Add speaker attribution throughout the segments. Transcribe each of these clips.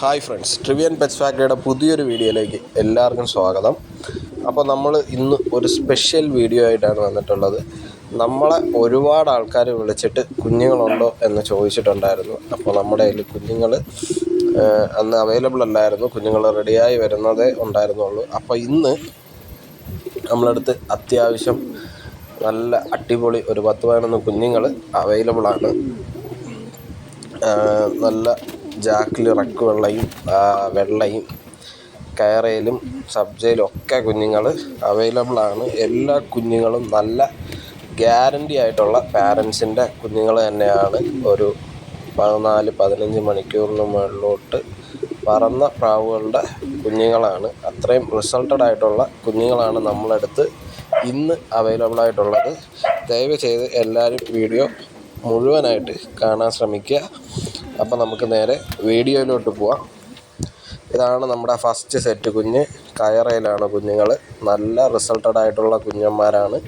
Speaker 1: Hi friends ട്രിവിയൻ pets ഫാക്ടറിയുടെ പുതിയൊരു വീഡിയോയിലേക്ക് എല്ലാവർക്കും സ്വാഗതം. അപ്പോൾ നമ്മൾ ഇന്ന് ഒരു സ്പെഷ്യൽ വീഡിയോ ആയിട്ടാണ് വന്നിട്ടുള്ളത്. നമ്മളെ ഒരുപാട് ആൾക്കാർ വിളിച്ചിട്ട് കുഞ്ഞുങ്ങളുണ്ടോ എന്ന് ചോദിച്ചിട്ടുണ്ടായിരുന്നു. അപ്പോൾ നമ്മുടെ കയ്യിൽ കുഞ്ഞുങ്ങൾ അന്ന് അവൈലബിൾ അല്ലായിരുന്നു. കുഞ്ഞുങ്ങൾ റെഡിയായി വരുന്നതേ ഉണ്ടായിരുന്നുള്ളൂ. അപ്പോൾ ഇന്ന് നമ്മളടുത്ത് അത്യാവശ്യം നല്ല അടിപൊളി ഒരു പത്ത് പതിനൊന്ന് കുഞ്ഞുങ്ങൾ അവൈലബിളാണ് നല്ല ജാക്കിൽ റക്ക് വെള്ളയും വെള്ളയും കയറയിലും സബ്ജയിലും ഒക്കെ കുഞ്ഞുങ്ങൾ അവൈലബിൾ ആണ്. എല്ലാ കുഞ്ഞുങ്ങളും നല്ല ഗ്യാരണ്ടി ആയിട്ടുള്ള പാരൻസിന്റെ കുഞ്ഞുങ്ങൾ തന്നെയാണ്. ഒരു പതിനാല് പതിനഞ്ച് മണിക്കൂറിന് മുകളിലോട്ട് പറന്ന പ്രാവുകളുടെ കുഞ്ഞുങ്ങളാണ്. അത്രയും റിസൾട്ടഡ് ആയിട്ടുള്ള കുഞ്ഞുങ്ങളാണ് നമ്മളെടുത്ത് ഇന്ന് അവൈലബിൾ ആയിട്ടുള്ളത്. ദയവ് ചെയ്ത് എല്ലാവരും വീഡിയോ മുഴുവനായിട്ട് കാണാൻ ശ്രമിക്കുക. അപ്പോൾ നമുക്ക് നേരെ വീഡിയോയിലോട്ട് പോവാം. ഇതാണ് നമ്മുടെ ഫസ്റ്റ് സെറ്റ് കുഞ്ഞ്. കയറയിലാണ് കുഞ്ഞുങ്ങൾ നല്ല റിസൾട്ടഡ് ആയിട്ടുള്ള കുഞ്ഞന്മാരാണ്.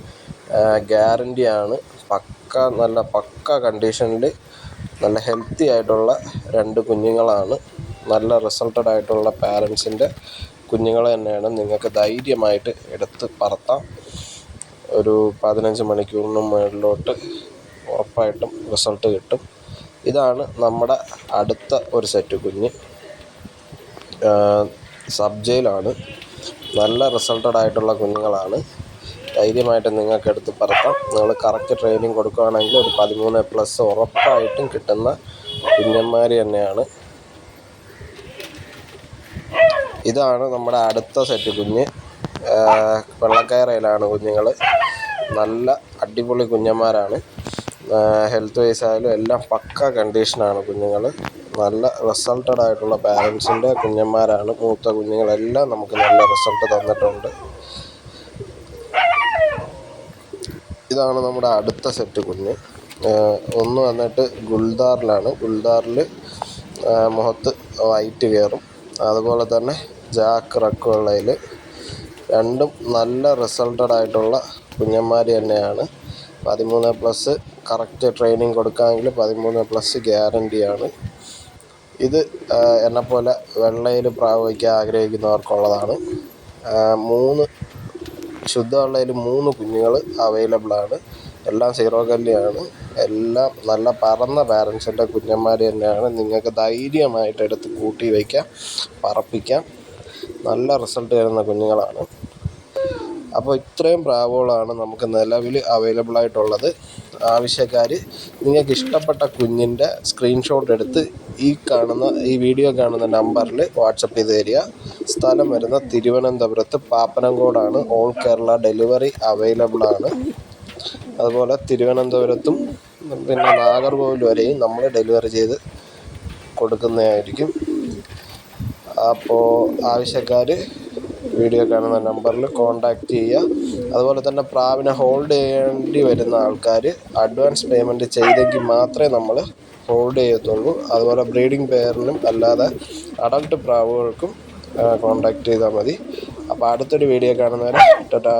Speaker 1: ഗ്യാരണ്ടി ആണ്. പക്ക നല്ല പക്ക കണ്ടീഷനിൽ നല്ല ഹെൽത്തി ആയിട്ടുള്ള രണ്ട് കുഞ്ഞുങ്ങളാണ്. നല്ല റിസൾട്ടഡ് ആയിട്ടുള്ള പാരൻസിന്റെ കുഞ്ഞുങ്ങൾ തന്നെയാണ്. നിങ്ങൾക്ക് ധൈര്യമായിട്ട് എടുത്ത് പറത്താം. ഒരു പതിനഞ്ച് മണിക്കൂറിന് മുകളിലോട്ട് ഉറപ്പായിട്ടും റിസൾട്ട് കിട്ടും. ഇതാണ് നമ്മുടെ അടുത്ത ഒരു സെറ്റ് കുഞ്ഞ്. സബ് ജയിലാണ്. നല്ല റിസൾട്ടഡ് ആയിട്ടുള്ള കുഞ്ഞുങ്ങളാണ്. ധൈര്യമായിട്ട് നിങ്ങൾക്ക് എടുത്ത് പറത്താം. നിങ്ങൾ കറക്റ്റ് ട്രെയിനിങ് കൊടുക്കുകയാണെങ്കിൽ ഒരു പതിമൂന്ന് പ്ലസ് ഉറപ്പായിട്ടും കിട്ടുന്ന കുഞ്ഞന്മാർ തന്നെയാണ്. ഇതാണ് നമ്മുടെ അടുത്ത സെറ്റ് കുഞ്ഞ്. വെള്ളക്കയറയിലാണ് കുഞ്ഞുങ്ങൾ നല്ല അടിപൊളി കുഞ്ഞന്മാരാണ്. ഹെൽത്ത് വൈസ് ആയാലും എല്ലാം പക്ക കണ്ടീഷനാണ് കുഞ്ഞുങ്ങൾ നല്ല റിസൾട്ടഡ് ആയിട്ടുള്ള പാരൻസിന്റെ കുഞ്ഞന്മാരാണ് മൂത്ത കുഞ്ഞുങ്ങളെല്ലാം നമുക്ക് നല്ല റിസൾട്ട് തന്നിട്ടുണ്ട്. ഇതാണ് നമ്മുടെ അടുത്ത സെറ്റ് കുഞ്ഞ്. ഒന്ന് വന്നിട്ട് ഗുൽദാറിലാണ്. ഗുൽദാറിൽ മുഖത്ത് വൈറ്റ് കയറും. അതുപോലെ തന്നെ ജാക്ക് റക്കുള്ളതിൽ രണ്ടും നല്ല റിസൾട്ടഡ് ആയിട്ടുള്ള കുഞ്ഞന്മാർ തന്നെയാണ്. പതിമൂന്ന് പ്ലസ് കറക്റ്റ് ട്രെയിനിങ് കൊടുക്കാമെങ്കിൽ പതിമൂന്ന് പ്ലസ് ഗ്യാരണ്ടിയാണ്. ഇത് എന്നെപ്പോലെ വെള്ളയിൽ പ്രാവ് ആഗ്രഹിക്കുന്നവർക്കുള്ളതാണ്. മൂന്ന് ശുദ്ധ വെള്ളയിൽ മൂന്ന് കുഞ്ഞുങ്ങൾ അവൈലബിളാണ്. എല്ലാം സീറോ കല്ലിയാണ്. എല്ലാം നല്ല പറന്ന പാരൻസിന്റെ കുഞ്ഞന്മാർ തന്നെയാണ്. നിങ്ങൾക്ക് ധൈര്യമായിട്ട് എടുത്ത് കൂട്ടി വയ്ക്കാം പറപ്പിക്കാം. നല്ല റിസൾട്ട് തരുന്ന കുഞ്ഞുങ്ങളാണ്. അപ്പോൾ ഇത്രയും പ്രാവുകളാണ് നമുക്ക് നിലവിൽ അവൈലബിൾ ആയിട്ടുള്ളത്. ആവശ്യക്കാർ നിങ്ങൾക്ക് ഇഷ്ടപ്പെട്ട കുഞ്ഞിന്റെ സ്ക്രീൻഷോട്ട് എടുത്ത് ഈ കാണുന്ന ഈ വീഡിയോ കാണുന്ന നമ്പറിൽ വാട്സപ്പ് ചെയ്ത് തരിക. സ്ഥലം വരുന്ന തിരുവനന്തപുരത്ത് പാപ്പനംകോടാണ്. ഓൾ കേരള ഡെലിവറി അവൈലബിൾ ആണ്. അതുപോലെ തിരുവനന്തപുരത്തും പിന്നെ നാഗർകോവിൽ വരെയും നമ്മൾ ഡെലിവറി ചെയ്ത് കൊടുക്കുന്നതായിരിക്കും. അപ്പോൾ ആവശ്യക്കാർ വീഡിയോ കാണുന്ന നമ്പറിൽ കോൺടാക്റ്റ് ചെയ്യുക. അതുപോലെ തന്നെ പ്രാവിനെ ഹോൾഡ് ചെയ്യേണ്ടി വരുന്ന ആൾക്കാർ അഡ്വാൻസ് പേയ്മെന്റ് ചെയ്തെങ്കിൽ മാത്രമേ നമ്മൾ ഹോൾഡ് ചെയ്യത്തുള്ളൂ. അതുപോലെ ബ്രീഡിംഗ് പെയറിനും അല്ലാതെ അഡൾട്ട് പ്രാവുകൾക്കും കോൺടാക്റ്റ് ചെയ്താൽ മതി. അപ്പോൾ അടുത്തൊരു വീഡിയോ കാണുന്നവരെ ടാറ്റാ.